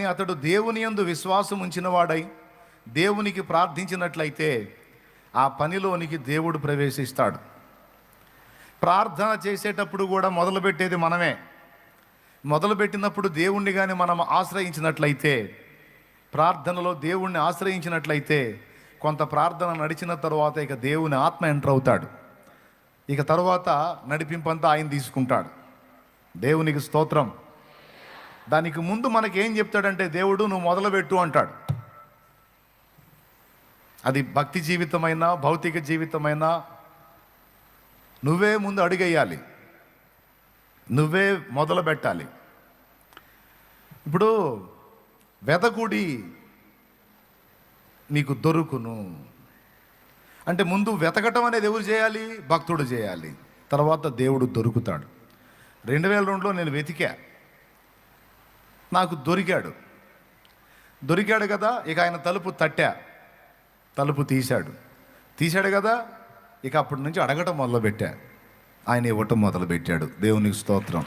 కానీ అతడు దేవుని యందు విశ్వాసం ఉంచినవాడై దేవునికి ప్రార్థించినట్లయితే ఆ పనిలోనికి దేవుడు ప్రవేశిస్తాడు. ప్రార్థన చేసేటప్పుడు కూడా మొదలుపెట్టేది మనమే. మొదలుపెట్టినప్పుడు దేవుణ్ణి కానీ మనం ఆశ్రయించినట్లయితే ప్రార్థనలో దేవుణ్ణి ఆశ్రయించినట్లయితే కొంత ప్రార్థన నడిచిన తర్వాత ఇక దేవుని ఆత్మ ఎంటర్ అవుతాడు. ఇక తర్వాత నడిపింపంతా ఆయన తీసుకుంటాడు. దేవునికి స్తోత్రం. దానికి ముందు మనకి ఏం చెప్తాడంటే దేవుడు నువ్వు మొదలుపెట్టు అంటాడు. అది భక్తి జీవితమైనా భౌతిక జీవితమైనా నువ్వే ముందు అడుగేయాలి. నువ్వే మొదలు పెట్టాలి ఇప్పుడు వెతకుడి నీకు దొరుకును. అంటే ముందు వెతకటం అనేది ఎవరు చేయాలి? భక్తుడు చేయాలి. తర్వాత దేవుడు దొరుకుతాడు. రెండు వేల రెండులో నేను వెతికా. నాకు దొరికాడు. దొరికాడు కదా ఇక ఆయన తలుపు తట్టా. తలుపు తీశాడు. తీశాడు కదా ఇక అప్పటి నుంచి అడగటం మొదలుపెట్టా. ఆయన ఇవ్వటం మొదలుపెట్టాడు. దేవునికి స్తోత్రం.